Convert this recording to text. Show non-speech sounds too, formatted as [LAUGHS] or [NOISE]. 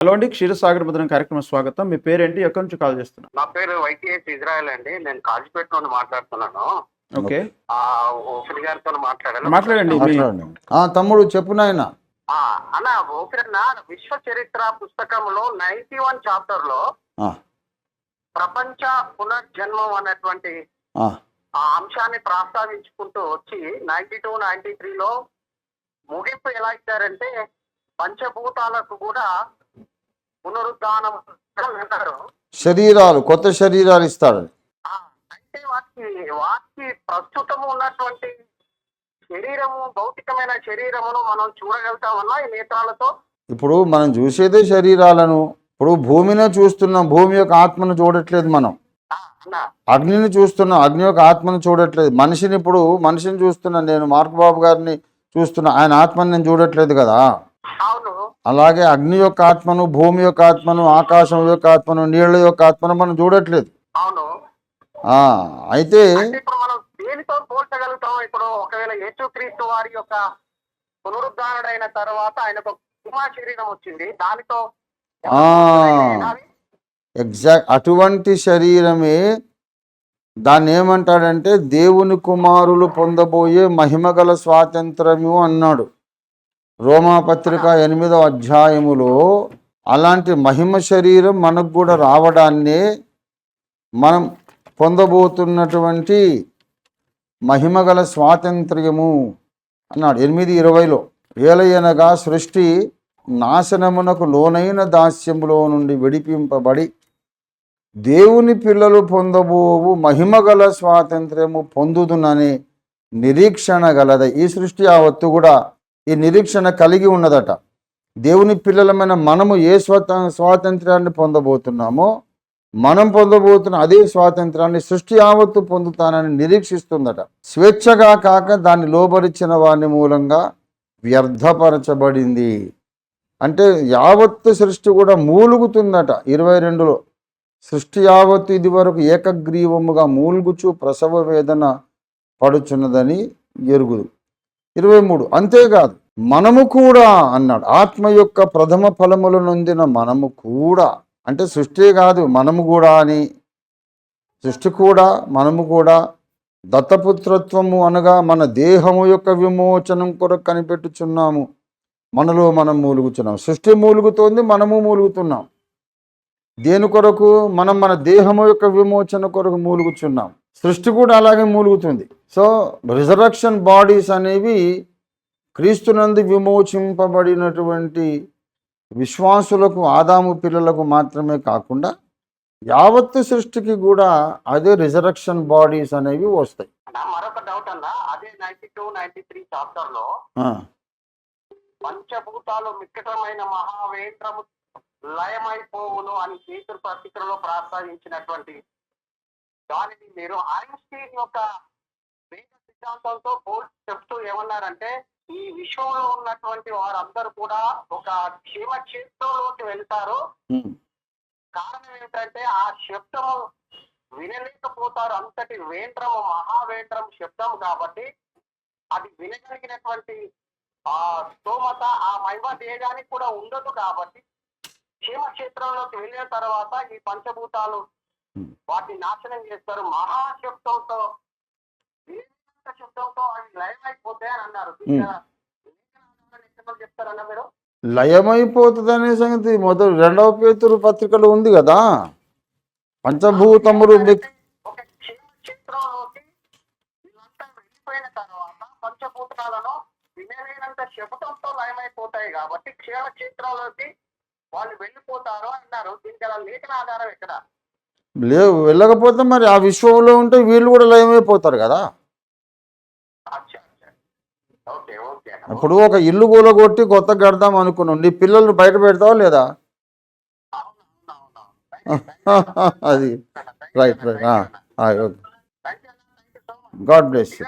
Hello అండి క్షీరసాగర్ ముద్రణ కార్యక్రమం స్వాగతం. మీ పేరేంటి? ఎక్కడి నుంచి కాల్ చేస్తున్నారు? నా పేరు వైటీఎస్ ఇజ్రాయల్ అండి. నేను కాజీపేట నుండి మాట్లాడుతున్నాను. ఓకే. ఆ ఓఫిర్ గారితో మాట్లాడాను. మాట్లాడండి తమ్ముడు చెప్పు నాయన. ఆ, అన్న ఓఫిర్ అన్న విశ్వ చరిత్ర పుస్తకంలో నైన్టీ వన్ చాప్టర్లో ఆ, ప్రపంచ పునర్జన్మం అనేటువంటి ఆ, ఆ అంశాన్ని ప్రస్తావించుకుంటూ వచ్చి నైన్టీ టూ నైన్టీ త్రీలో ముగింపు ఎలా ఇచ్చారంటే పంచభూతాలకు కూడా పునరుద్ధానం శరీరాలు కొత్త శరీరాలు ఇస్తాడు అంటే వాటికి వాటికి ప్రస్తుతం ఉన్నటువంటి శరీరము భౌతికమైన శరీరమును మనం చూడగలుగుతామన్నా ఈ నేత్రాలతో? ఇప్పుడు మనం చూసేదే శరీరాలను. ఇప్పుడు భూమినే చూస్తున్నాం. భూమి యొక్క ఆత్మను చూడట్లేదు మనం. అగ్నిని చూస్తున్నాం. అగ్ని యొక్క ఆత్మను చూడట్లేదు. మనిషిని ఇప్పుడు మనిషిని చూస్తున్నా నేను మార్కు బాబు గారిని చూస్తున్నా. ఆయన ఆత్మని నేను చూడట్లేదు కదా? అలాగే అగ్ని యొక్క ఆత్మను భూమి యొక్క ఆత్మను ఆకాశం యొక్క ఆత్మను నీళ్ళ యొక్క ఆత్మను మనం చూడట్లేదు. అవును. ఆ, అయితే అంటే ఇప్పుడు మనం దేనితో పోల్చగలుగుతాం ఇప్పుడు ఒకవేళ యేసుక్రీస్తు వారి యొక్క పునరుద్ధారుడైన తర్వాత ఆయనకు కుమా శరీరం వచ్చింది దానితో ఆ. ఎగ్జాక్ట్ అటువంటి శరీరమే దాన్ని ఏమంటాడంటే దేవుని కుమారులు పొందబోయే మహిమగల స్వాతంత్రము అన్నాడు. రోమాపత్రిక ఎనిమిదో అధ్యాయములో అలాంటి మహిమ శరీరం మనకు కూడా రావడాన్నే మనం పొందబోతున్నటువంటి మహిమగల స్వాతంత్ర్యము అన్నాడు. ఎనిమిది ఇరవైలో ఏలయనగా సృష్టి నాశనమునకు లోనైన దాస్యములో నుండి విడిపింపబడి దేవుని పిల్లలు పొందబోవు మహిమగల స్వాతంత్ర్యము పొందుదునని నిరీక్షణ గలద. ఈ సృష్టి యావత్తు కూడా ఈ నిరీక్షణ కలిగి ఉన్నదట. దేవుని పిల్లలమైన మనము ఏ స్వత స్వాతంత్రాన్ని పొందబోతున్నామో మనం పొందబోతున్న అదే స్వాతంత్రాన్ని సృష్టి యావత్తు పొందుతానని నిరీక్షిస్తుందట. స్వేచ్ఛగా కాక దాన్ని లోబరిచిన వాని మూలంగా వ్యర్థపరచబడింది. అంటే యావత్తు సృష్టి కూడా మూలుగుతుందట. ఇరవై రెండులో సృష్టి యావత్తు ఇది వరకు ఏకగ్రీవముగా మూలుగుచు ప్రసవ వేదన పడుచున్నదని ఎరుగుదు. ఇరవై మూడు. అంతేకాదు మనము కూడా అన్నాడు. ఆత్మ యొక్క ప్రథమ ఫలములు నొందిన మనము కూడా. అంటే సృష్టి కాదు మనము కూడా అని. సృష్టి కూడా మనము కూడా దత్తపుత్రత్వము అనగా మన దేహము యొక్క విమోచనం కొరకు కనిపెట్టుచున్నాము. మనలో మనం మూలుగుతున్నాం సృష్టి మూలుగుతోంది మనము మూలుగుతున్నాం. దేని కొరకు? మనం మన దేహము యొక్క విమోచన కొరకు మూలుగుచున్నాం. సృష్టి కూడా అలాగే మూలుగుతుంది. సో రిజరక్షన్ బాడీస్ అనేవి క్రీస్తునందు విమోచింపబడినటువంటి విశ్వాసులకు ఆదాము పిల్లలకు మాత్రమే కాకుండా యావత్తు సృష్టికి కూడా అదే రిజరక్షన్ బాడీస్ అనేవి వస్తాయి. మరొక డౌట్ అన్న అదే నైన్టీ టూ నైన్టీ త్రీ చాప్టర్లో పంచభూతాలు మిక్కటమైన మహావేంద్రము లయమైపోవును అని చేతుల పత్రికలో ప్రస్తావించినటువంటి దానిని మీరు ఐన్స్టీన్ యొక్క వేద సిద్ధాంతంతో పోల్ చెప్తూ ఏమన్నారంటే ఈ విశ్వంలో ఉన్నటువంటి వారందరూ కూడా ఒక క్షేమ క్షేత్రంలోకి వెళ్తారు కారణం ఏమిటంటే ఆ శబ్దము వినలేకపోతారు అంతటి వేంద్రము మహావేంద్రం శబ్దం కాబట్టి అది వినగలిగినటువంటి ఆ స్తోమత ఆ మహిమ దేగానికి కూడా ఉండదు కాబట్టి క్షేమక్షేత్రంలోకి వెళ్ళిన తర్వాత ఈ పంచభూతాలు. వాటిని నాశనం చేస్తారు. మహాశబ్దంతో శబ్దంతో అవి అని అన్నారు. చెప్తారన్న మీరు? లయమైపోతుంది అనే సంగతి. మొదలు రెండవ పేతురు పత్రికలో ఉంది కదా. పంచభూతములు పంచభూతాలను వినలేనంత శబ్దంతో లయమైపోతాయి కాబట్టి వాళ్ళు వెళ్ళిపోతారు అన్నారు. దీనికి లేఖన ఆధారం ఎక్కడ? లేవు వెళ్ళకపోతే మరి ఆ విశ్వంలో ఉంటే వీళ్ళు కూడా లయమైపోతారు కదా. ఇప్పుడు ఒక ఇల్లు కూలగొట్టి కొత్త కడదాం అనుకున్నాం నీ పిల్లల్ని బయట పెడతావా లేదా? [LAUGHS] అది. Right right okay. God bless you